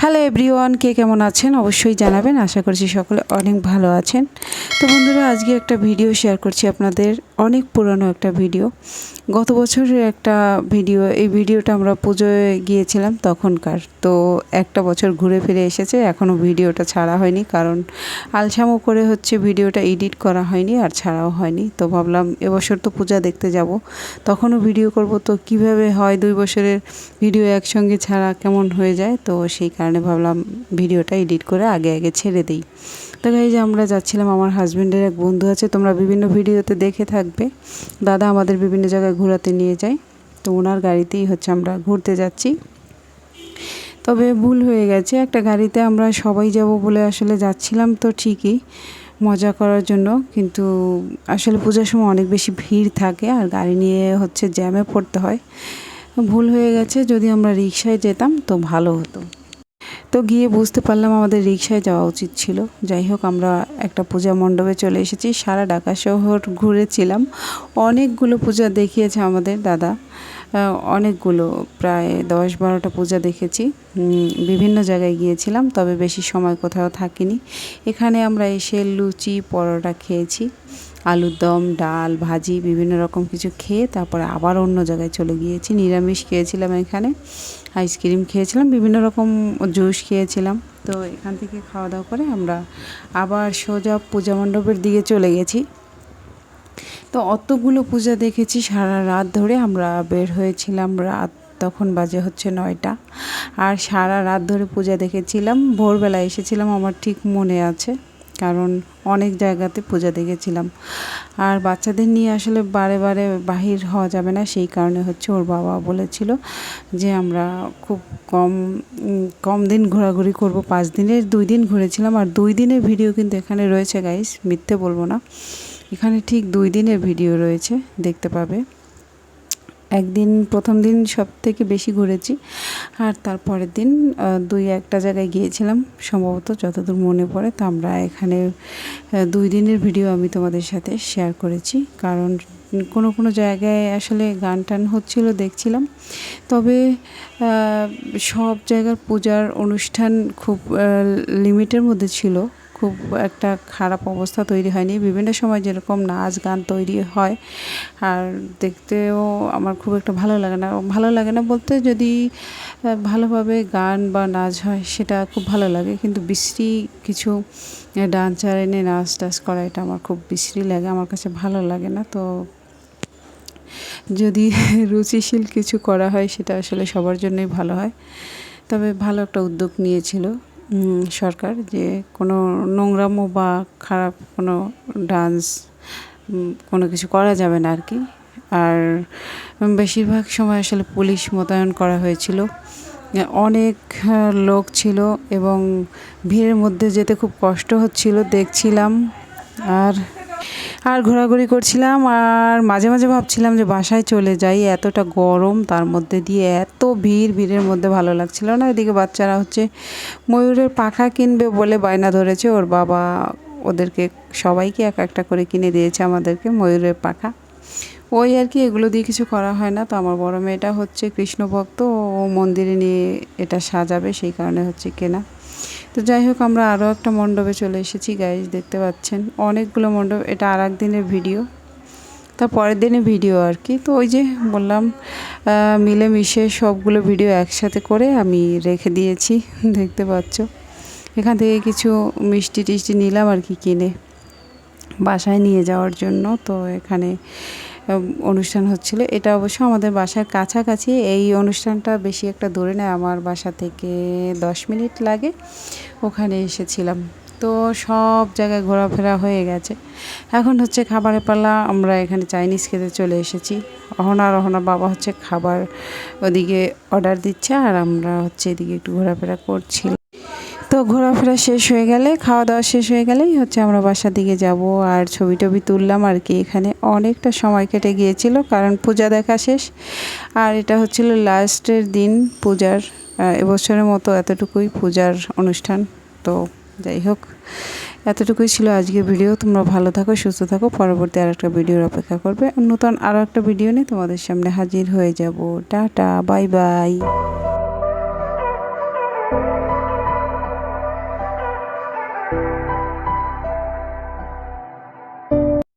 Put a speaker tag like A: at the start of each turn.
A: Hello everyone কে কেমন আছেন? অবশ্যই জানাবেন। আশা করছি সকলে অনেক ভালো আছেন। তো বন্ধুরা, আজকে একটা ভিডিও শেয়ার করছি আপনাদের। অনেক পুরনো একটা ভিডিও। গত বছরের একটা ভিডিও, এই ভিডিওটা আমরা পুজোয় গিয়েছিলাম তখনকার। তো একটা বছর ঘুরে ফিরে এসেছে এখনও ভিডিওটা ছাড়া হয়নি কারণ আলসামো করে হচ্ছে ভিডিওটা এডিট করা হয়নি আর ছাড়াও হয়নি। তো ভাবলাম এবছর তো পূজা দেখতে যাব। তখনও ভিডিও করব, তো কীভাবে হয় দুই বছরের ভিডিও একসঙ্গে ছাড়া কেমন হয়ে যায়? তো সেই কারণে ভাবলাম ভিডিওটা এডিট করে আগে আগে ছেড়ে দিই। তো গাই যে আমরা যাচ্ছিলাম, আমার হাজব্যান্ডের এক বন্ধু আছে, তোমরা বিভিন্ন ভিডিওতে দেখে থাকবে। দাদা আমাদের বিভিন্ন জায়গায় ঘোরাতে নিয়ে যায়, তো ওনার গাড়িতেই হচ্ছে আমরা ঘুরতে যাচ্ছি। তবে ভুল হয়ে গেছে, একটা গাড়িতে আমরা সবাই যাব বলে আসলে যাচ্ছিলাম তো ঠিকই, মজা করার জন্য। কিন্তু আসলে পূজার সময় অনেক বেশি ভিড় থাকে, আর গাড়ি নিয়ে হচ্ছে জ্যামে পড়তে হয়। ভুল হয়ে গেছে, যদি আমরা রিক্সায় যেতাম তো ভালো হতো। তো গিয়ে বুঝতে পারলাম আমাদের রিক্সায় যাওয়া উচিত ছিল। যাই হোক, আমরা একটা পূজা মণ্ডপে চলে এসেছি। সারা ঢাকা শহর ঘুরেছিলাম। অনেকগুলো পূজা দেখিয়েছে আমাদের দাদা। অনেকগুলো, প্রায় দশ বারোটা পূজা দেখেছি। বিভিন্ন জায়গায় গিয়েছিলাম, তবে বেশি সময় কোথাও থাকিনি। এখানে আমরা এসে লুচি, পরোটা খেয়েছি, আলুর দম, ডাল, ভাজি, বিভিন্ন রকম কিছু খেয়ে তারপরে আবার অন্য জায়গায় চলে গিয়েছি। নিরামিষ খেয়েছিলাম এখানে, আইসক্রিম খেয়েছিলাম, বিভিন্ন রকম জুস খেয়েছিলাম। তো এখান থেকে খাওয়া দাওয়া করে আমরা আবার সোজা পূজা মণ্ডপের দিকে চলে গেছি। তো অতগুলো পূজা দেখেছি সারা রাত ধরে আমরা বের হয়েছিলাম রাত তখন বাজে হচ্ছে নয়টা। আর সারা রাত ধরে পূজা দেখেছিলাম। ভোরবেলা এসেছিলাম আমার ঠিক মনে আছে, কারণ অনেক জায়গাতে পূজা দেখেছিলাম। আর বাচ্চাদের নিয়ে আসলে বারে বারে বাহির হওয়া যাবে না, সেই কারণে হচ্ছে ওর বাবা বলেছিল যে আমরা খুব কম কম দিন ঘোরাঘুরি করব। পাঁচ দিনের, দুই দিন ঘুরেছিলাম। আর দুই দিনের ভিডিও কিন্তু এখানে রয়েছে গাইস মিথ্যে বলব না। এখানে ঠিক দুই দিনের ভিডিও রয়েছে, দেখতে পাবে। একদিন, প্রথম দিন সব থেকে বেশি ঘুরেছি, আর তারপরের দিন দুই একটা জায়গায় গিয়েছিলাম। সম্ভবত যতদূর মনে পড়ে, তো আমরা এখানে দুই দিনের ভিডিও আমি তোমাদের সাথে শেয়ার করেছি। কারণ কোনো কোনো জায়গায় আসলে গান টান হচ্ছিল, দেখছিলাম। তবে সব জায়গার পূজার অনুষ্ঠান খুব লিমিটের মধ্যে ছিল। খুব একটা খারাপ অবস্থা তৈরি হয়নি। বিভিন্ন সময় যেরকম নাচ গান তৈরি হয়, আর দেখতেও আমার খুব একটা ভালো লাগে না। ভালো লাগে না বলতে যদি ভালোভাবে গান বা নাচ হয় সেটা খুব ভালো লাগে। কিন্তু বিশ্রী কিছু ডান্সার এনে নাচ টাচ করা এটা আমার খুব বিশ্রী লাগে, আমার কাছে ভালো লাগে না। তো যদি রুচিশীল কিছু করা হয় সেটা আসলে সবার জন্যই ভালো হয়। তবে ভালো একটা উদ্যোগ নিয়েছিল। সরকার যে কোনো নোংরামো বা খারাপ কোনো ডান্স কোনো কিছু করা যাবে না আর কি আর বেশিরভাগ সময় আসলে পুলিশ মোতায়েন করা হয়েছিল। অনেক লোক ছিল এবং ভিড়ের মধ্যে যেতে খুব কষ্ট হচ্ছিল, দেখছিলাম। আর আর ঘোরাঘুরি করছিলাম আর মাঝে মাঝে ভাবছিলাম যে বাসায় চলে যাই। এতটা গরম, তার মধ্যে দিয়ে এত ভিড়, ভিড়ের মধ্যে ভালো লাগছিল না। এদিকে বাচ্চারা হচ্ছে ময়ূরের পাখা কিনবে বলে বায়না ধরেছে। ওর বাবা ওদেরকে, সবাইকে এক একটা করে কিনে দিয়েছে আমাদেরকে ময়ূরের পাখা। ওই আর কি, এগুলো দিয়ে কিছু করা হয় না। তো আমার বড় মেয়েটা হচ্ছে কৃষ্ণ ভক্ত ও মন্দিরে নিয়ে এটা সাজাবে, সেই কারণে হচ্ছে কেনা। তো যাই হোক, আমরা আরও একটা মণ্ডপে চলে এসেছি গাইজ দেখতে পাচ্ছেন। অনেকগুলো মণ্ডপ, এটা আর দিনের ভিডিও তার পরের দিনে ভিডিও আর কি। তো ওই যে বললাম মিলেমিশে সবগুলো ভিডিও একসাথে করে আমি রেখে দিয়েছি, দেখতে পাচ্ছ। এখান থেকে কিছু মিষ্টি টিষ্টি নিলাম আর কি কিনে, বাসায় নিয়ে যাওয়ার জন্য। তো এখানে অনুষ্ঠান হচ্ছিল। এটা অবশ্য আমাদের বাসার কাছাকাছি। এই অনুষ্ঠানটা বেশি একটা দূরে নেয়, আমার বাসা থেকে দশ মিনিট লাগে। ওখানে এসেছিলাম। তো সব জায়গায় ঘোরাফেরা হয়ে গেছে। এখন হচ্ছে খাবারের পালা, আমরা এখানে চাইনিজ খেতে চলে এসেছি। অহনা আর অহনার বাবা হচ্ছে খাবার ওদিকে অর্ডার দিচ্ছে আর আমরা হচ্ছে এদিকে একটু ঘোরাফেরা করছিলাম তো ঘোরাফেরা শেষ হয়ে গেলে খাওয়া দাওয়া শেষ হয়ে গেলেই হচ্ছে আমরা বাসার দিকে যাব। আর ছবি টবি তুললাম আর কি, এখানে অনেকটা সময় কেটে গিয়েছিল কারণ পূজা দেখা শেষ। আর এটা হচ্ছিল লাস্টের দিন পূজার এবছরের মতো এতটুকুই পূজার অনুষ্ঠান। তো যাই হোক, এতটুকুই ছিল আজকের ভিডিও। তোমরা ভালো থাকো, সুস্থ থাকো। পরবর্তী আর একটা ভিডিওর অপেক্ষা করবে। নতুন আরও একটা ভিডিও নিয়ে তোমাদের সামনে হাজির হয়ে যাব। Tata bye bye